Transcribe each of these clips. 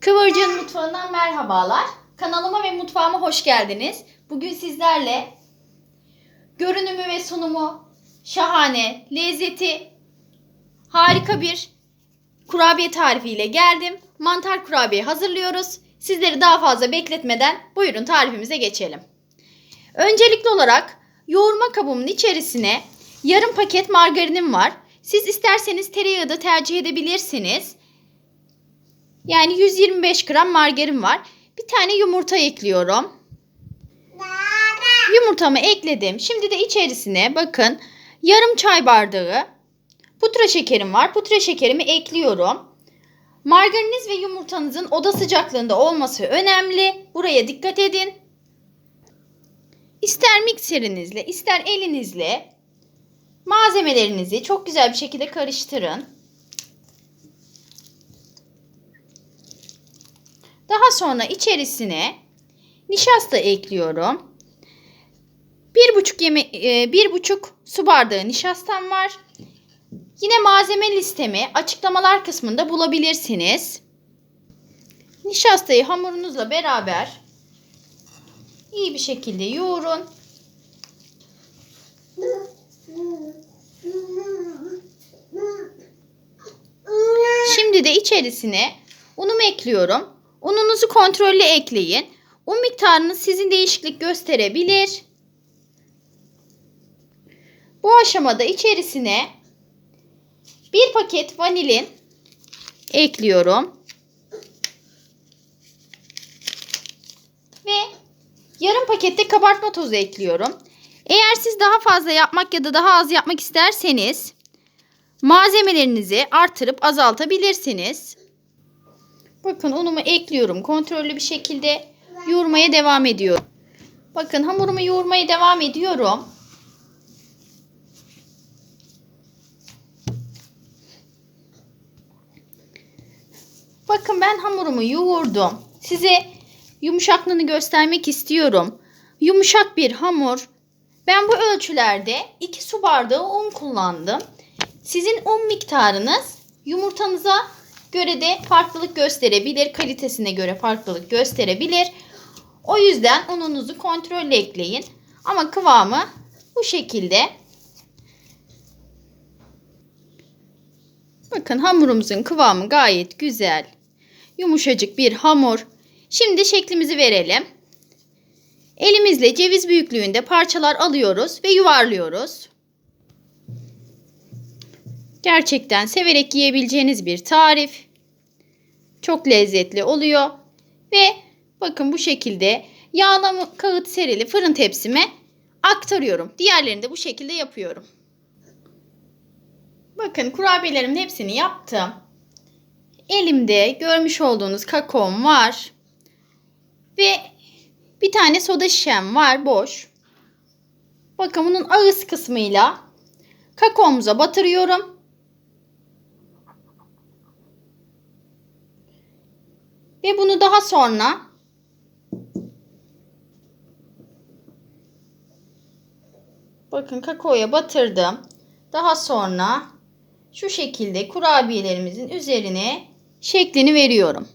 Kıvırcığın mutfağından merhabalar. Kanalıma ve mutfağıma hoş geldiniz. Bugün sizlerle görünümü ve sunumu şahane, lezzeti harika bir kurabiye tarifiyle geldim. Mantar kurabiye hazırlıyoruz. Sizleri daha fazla bekletmeden buyurun tarifimize geçelim. Öncelikli olarak yoğurma kabımın içerisine yarım paket margarinim var. Siz isterseniz tereyağı da tercih edebilirsiniz. Yani 125 gram margarin var. Bir tane yumurta ekliyorum. Yumurtamı ekledim. Şimdi de içerisine bakın yarım çay bardağı pudra şekerim var. Pudra şekerimi ekliyorum. Margariniz ve yumurtanızın oda sıcaklığında olması önemli. Buraya dikkat edin. İster mikserinizle, ister elinizle malzemelerinizi çok güzel bir şekilde karıştırın. Daha sonra içerisine nişasta ekliyorum. Bir buçuk yeme e, su bardağı nişastam var. Yine malzeme listemi açıklamalar kısmında bulabilirsiniz. Nişastayı hamurunuzla beraber iyi bir şekilde yoğurun. Şimdi de içerisine unumu ekliyorum. Ununuzu kontrollü ekleyin. Un miktarınız sizin değişiklik gösterebilir. Bu aşamada içerisine bir paket vanilin ekliyorum. Ve yarım pakette kabartma tozu ekliyorum. Eğer siz daha fazla yapmak ya da daha az yapmak isterseniz malzemelerinizi artırıp azaltabilirsiniz. Bakın unumu ekliyorum. Kontrollü bir şekilde yoğurmaya devam ediyorum. Bakın hamurumu yoğurmaya devam ediyorum. Bakın ben hamurumu yoğurdum. Size yumuşaklığını göstermek istiyorum. Yumuşak bir hamur. Ben bu ölçülerde 2 su bardağı un kullandım. Sizin un miktarınız yumurtanıza göre de farklılık gösterebilir. Kalitesine göre farklılık gösterebilir. O yüzden ununuzu kontrollü ekleyin. Ama kıvamı bu şekilde. Bakın hamurumuzun kıvamı gayet güzel. Yumuşacık bir hamur. Şimdi şeklimizi verelim. Elimizle ceviz büyüklüğünde parçalar alıyoruz ve yuvarlıyoruz. Gerçekten severek yiyebileceğiniz bir tarif. Çok lezzetli oluyor. Ve bakın bu şekilde yağlama kağıt serili fırın tepsime aktarıyorum. Diğerlerini de bu şekilde yapıyorum. Bakın kurabiyelerimin hepsini yaptım. Elimde görmüş olduğunuz kakaom var. Ve bir tane soda şişem var boş. Bakın bunun ağız kısmıyla kakaomuza batırıyorum. Ve bunu daha sonra bakın kakaoya batırdım. Daha sonra şu şekilde kurabiyelerimizin üzerine şeklini veriyorum.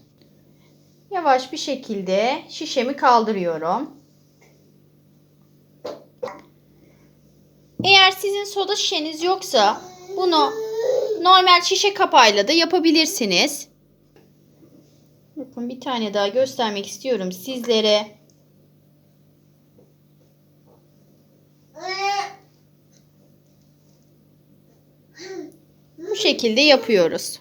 Yavaş bir şekilde şişemi kaldırıyorum. Eğer sizin soda şişeniz yoksa bunu normal şişe kapağıyla da yapabilirsiniz. Bakın bir tane daha göstermek istiyorum sizlere. Bu şekilde yapıyoruz.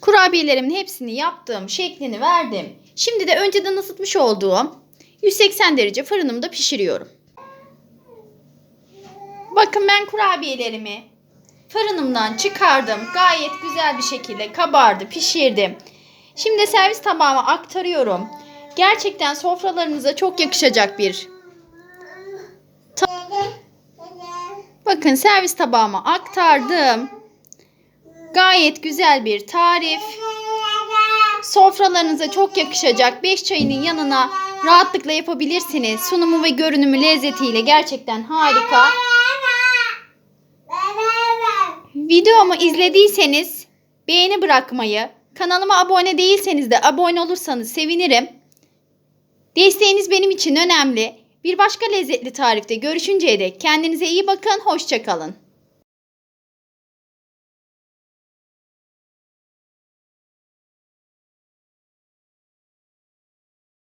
Kurabiyelerimin hepsini yaptım, şeklini verdim. Şimdi de önceden ısıtmış olduğum 180 derece fırınımda pişiriyorum. Bakın ben kurabiyelerimi fırınımdan çıkardım. Gayet güzel bir şekilde kabardı, pişirdim. Şimdi servis tabağıma aktarıyorum. Gerçekten sofralarınıza çok yakışacak bir Bakın servis tabağıma aktardım. Gayet güzel bir tarif. Sofralarınıza çok yakışacak 5 çayının yanına rahatlıkla yapabilirsiniz. Sunumu ve görünümü lezzetiyle gerçekten harika. Videomu izlediyseniz beğeni bırakmayı, kanalıma abone değilseniz de abone olursanız sevinirim. Desteğiniz benim için önemli. Bir başka lezzetli tarifte görüşünceye dek kendinize iyi bakın, hoşçakalın.